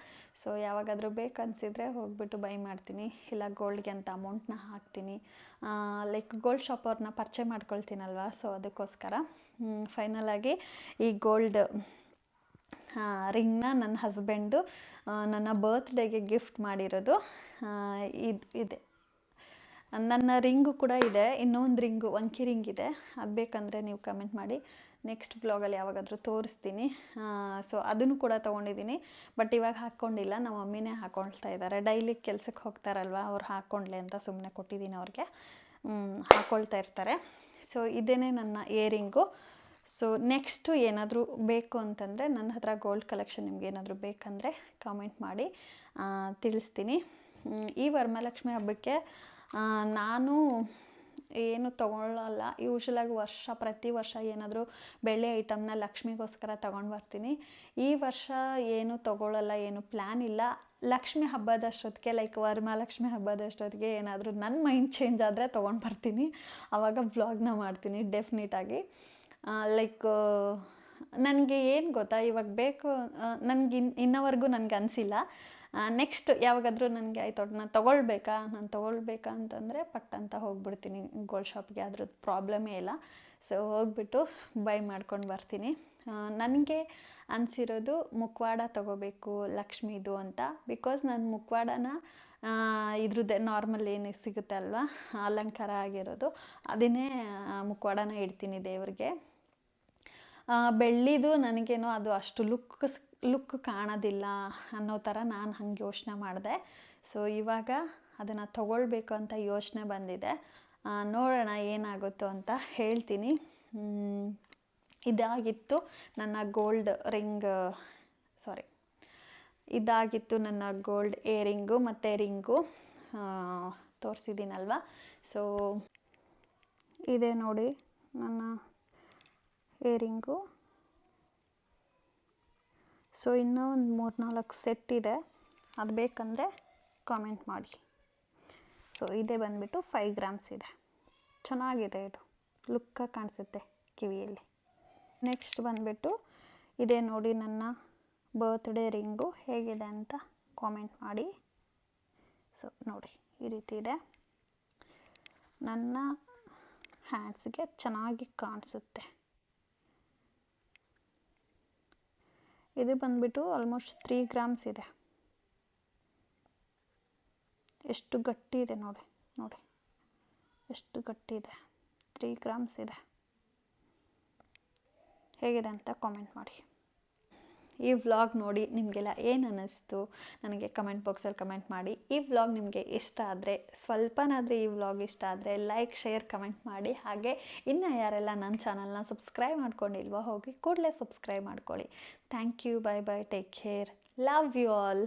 ಸೊ ಯಾವಾಗಾದರೂ ಬೇಕನ್ಸಿದ್ರೆ ಹೋಗ್ಬಿಟ್ಟು ಬೈ ಮಾಡ್ತೀನಿ. ಇಲ್ಲ ಗೋಲ್ಡ್ಗೆ ಅಂತ ಅಮೌಂಟ್ನ ಹಾಕ್ತೀನಿ. ಲೈಕ್ ಗೋಲ್ಡ್ ಶಾಪ್ ಅವ್ರನ್ನ ಪರಿಚಯ ಮಾಡ್ಕೊಳ್ತೀನಲ್ವ? ಸೊ ಅದಕ್ಕೋಸ್ಕರ. ಫೈನಲಾಗಿ ಈ ಗೋಲ್ಡ್ ರಿಂಗ್ನ ನನ್ನ ಹಸ್ಬೆಂಡು ನನ್ನ ಬರ್ತ್ಡೇಗೆ ಗಿಫ್ಟ್ ಮಾಡಿರೋದು. ಇದು, ಇದೆ. ನನ್ನ ರಿಂಗು ಕೂಡ ಇದೆ. ಇನ್ನೊಂದು ರಿಂಗು, ಒಂಕಿ ರಿಂಗ್ ಇದೆ ಅದು ಬೇಕಂದರೆ ನೀವು ಕಮೆಂಟ್ ಮಾಡಿ. ನೆಕ್ಸ್ಟ್ ಬ್ಲಾಗಲ್ಲಿ ಯಾವಾಗಾದರೂ ತೋರಿಸ್ತೀನಿ. ಸೊ ಅದನ್ನು ಕೂಡ ತೊಗೊಂಡಿದ್ದೀನಿ. ಬಟ್ ಇವಾಗ ಹಾಕ್ಕೊಂಡಿಲ್ಲ. ನಮ್ಮ ಮಮ್ಮಿನೇ ಹಾಕ್ಕೊಳ್ತಾ ಇದ್ದಾರೆ. ಡೈಲಿ ಕೆಲಸಕ್ಕೆ ಹೋಗ್ತಾರಲ್ವ? ಅವ್ರು ಹಾಕ್ಕೊಂಡ್ಲೆ ಅಂತ ಸುಮ್ಮನೆ ಕೊಟ್ಟಿದ್ದೀನಿ ಅವ್ರಿಗೆ. ಹಾಕ್ಕೊಳ್ತಾ ಇರ್ತಾರೆ. ಸೊ ಇದೇ ನನ್ನ ಇಯರಿಂಗು. ಸೊ ನೆಕ್ಸ್ಟು ಏನಾದರೂ ಬೇಕು ಅಂತಂದರೆ ನನ್ನ ಹತ್ರ ಗೋಲ್ಡ್ ಕಲೆಕ್ಷನ್ ನಿಮ್ಗೆ ಏನಾದರೂ ಬೇಕಂದರೆ ಕಾಮೆಂಟ್ ಮಾಡಿ. ತಿಳಿಸ್ತೀನಿ. ಈ ವರಮಹಾಲಕ್ಷ್ಮಿ ಹಬ್ಬಕ್ಕೆ ನಾನು ಏನು ತೊಗೊಳ್ಳಲ್ಲ. ಯೂಶ್ವಲಾಗಿ ವರ್ಷ, ಪ್ರತಿ ವರ್ಷ ಏನಾದರೂ ಬೆಳ್ಳಿ ಐಟಮ್ನ ಲಕ್ಷ್ಮಿಗೋಸ್ಕರ ತೊಗೊಂಡು ಬರ್ತೀನಿ. ಈ ವರ್ಷ ಏನು ತೊಗೊಳ್ಳಲ್ಲ, ಏನು ಪ್ಲ್ಯಾನ್ ಇಲ್ಲ. ಲಕ್ಷ್ಮಿ ಹಬ್ಬದಷ್ಟೊತ್ತಿಗೆ ಲೈಕ್ ವರಮಹಾಲಕ್ಷ್ಮಿ ಹಬ್ಬದಷ್ಟೊತ್ತಿಗೆ ಏನಾದರೂ ನನ್ನ ಮೈಂಡ್ ಚೇಂಜ್ ಆದರೆ ತೊಗೊಂಡು ಬರ್ತೀನಿ. ಆವಾಗ ವ್ಲಾಗ್ನ ಮಾಡ್ತೀನಿ ಡೆಫಿನೆಟಾಗಿ ಲೈಕ್ ನನಗೆ ಏನು ಗೊತ್ತಾ? ಇವಾಗ ಬೇಕು ನನಗೆ ಇನ್, ಇನ್ನವರೆಗೂ ನನಗೆ ಅನಿಸಿಲ್ಲ. ನೆಕ್ಸ್ಟ್ ಯಾವಾಗಾದರೂ ನನಗೆ, ಆಯ್ತು ನಾನು ತೊಗೊಳ್ಬೇಕಾ? ನಾನು ತೊಗೊಳ್ಬೇಕಾ? ಅಂತಂದರೆ ಪಟ್ ಅಂತ ಹೋಗ್ಬಿಡ್ತೀನಿ. ಗೋಲ್ಡ್ ಶಾಪ್ಗೆ ಅದ್ರದ್ದು ಪ್ರಾಬ್ಲಮೇ ಇಲ್ಲ. ಸೊ ಹೋಗ್ಬಿಟ್ಟು ಬೈ ಮಾಡ್ಕೊಂಡು ಬರ್ತೀನಿ. ನನಗೆ ಅನಿಸಿರೋದು ಮುಖವಾಡ ತೊಗೋಬೇಕು ಲಕ್ಷ್ಮೀದು ಅಂತ. ಬಿಕಾಸ್ ನಾನು ಮುಖವಾಡನ ಇದ್ರದ್ದೇ ನಾರ್ಮಲ್ ಏನು ಸಿಗುತ್ತೆ ಅಲ್ವಾ? ಅಲಂಕಾರ ಆಗಿರೋದು. ಅದನ್ನೇ ಮುಖವಾಡನ ಇಡ್ತೀನಿ ದೇವ್ರಿಗೆ. ಬೆಳ್ಳಿದು ನನಗೇನು ಅದು ಅಷ್ಟು ಲುಕ್ ಲುಕ್ ಕಾಣೋದಿಲ್ಲ ಅನ್ನೋ ಥರ ನಾನು ಹಂಗೆ ಯೋಚನೆ ಮಾಡಿದೆ. ಸೊ ಇವಾಗ ಅದನ್ನು ತಗೊಳ್ಬೇಕು ಅಂತ ಯೋಚನೆ ಬಂದಿದೆ. ನೋಡೋಣ ಏನಾಗುತ್ತೋ ಅಂತ ಹೇಳ್ತೀನಿ. ಇದಾಗಿತ್ತು ನನ್ನ ಗೋಲ್ಡ್ ರಿಂಗ್ ಸಾರಿ ಇದಾಗಿತ್ತು ನನ್ನ ಗೋಲ್ಡ್ ಏರಿಂಗು ಮತ್ತು ರಿಂಗು. ತೋರಿಸಿದ್ದೀನಲ್ವ? ಸೊ ಇದೆ ನೋಡಿ ನನ್ನ ಏರಿಂಗು ಸೊ ಇನ್ನೂ ಒಂದು ಮೂರು ನಾಲ್ಕು ಸೆಟ್ ಇದೆ. ಅದು ಬೇಕಂದರೆ ಕಾಮೆಂಟ್ ಮಾಡಿ ಸೊ ಇದೇ ಬಂದುಬಿಟ್ಟು ಫೈವ್ ಗ್ರಾಮ್ಸ್ ಇದೆ. ಚೆನ್ನಾಗಿದೆ ಇದು. ಲುಕ್ಕಾಗಿ ಕಾಣಿಸುತ್ತೆ ಕಿವಿಯಲ್ಲಿ. ನೆಕ್ಸ್ಟ್ ಬಂದುಬಿಟ್ಟು, ಇದೇ ನೋಡಿ ನನ್ನ ಬರ್ತ್ಡೇ ರಿಂಗು ಹೇಗಿದೆ ಅಂತ ಕಾಮೆಂಟ್ ಮಾಡಿ. ಸೊ ನೋಡಿ, ಈ ರೀತಿ ಇದೆ. ನನ್ನ ಹ್ಯಾಂಡ್ಸ್ಗೆ ಚೆನ್ನಾಗಿ ಕಾಣಿಸುತ್ತೆ. ಇದು ಬಂದ್ಬಿಟ್ಟು ಆಲ್ಮೋಸ್ಟ್ ತ್ರೀ ಗ್ರಾಮ್ಸ್ ಇದೆ. ಎಷ್ಟು ಗಟ್ಟಿ ಇದೆ ನೋಡಿ ನೋಡಿ. ಎಷ್ಟು ಗಟ್ಟಿ ಇದೆ. ತ್ರೀ ಗ್ರಾಮ್ಸ್ ಇದೆ. ಹೇಗಿದೆ ಅಂತ ಕಾಮೆಂಟ್ ಮಾಡಿ. ಈ ವ್ಲಾಗ್ ನೋಡಿ ನಿಮಗೆಲ್ಲ ಏನು ಅನ್ನಿಸ್ತು? ನನಗೆ ಕಮೆಂಟ್ ಬಾಕ್ಸಲ್ಲಿ ಕಮೆಂಟ್ ಮಾಡಿ. ಈ ವ್ಲಾಗ್ ನಿಮಗೆ ಇಷ್ಟ ಆದರೆ, ಸ್ವಲ್ಪನಾದರೆ ಈ ವ್ಲಾಗ್ ಇಷ್ಟ ಆದರೆ ಲೈಕ್ ಶೇರ್ ಕಮೆಂಟ್ ಮಾಡಿ. ಹಾಗೆ ಇನ್ನು ಯಾರೆಲ್ಲ ನನ್ನ ಚಾನಲ್ನ ಸಬ್ಸ್ಕ್ರೈಬ್ ಮಾಡ್ಕೊಂಡಿಲ್ವೋ ಹೋಗಿ ಕೂಡಲೇ ಸಬ್ಸ್ಕ್ರೈಬ್ ಮಾಡ್ಕೊಳ್ಳಿ. Thank you bye bye take care love you all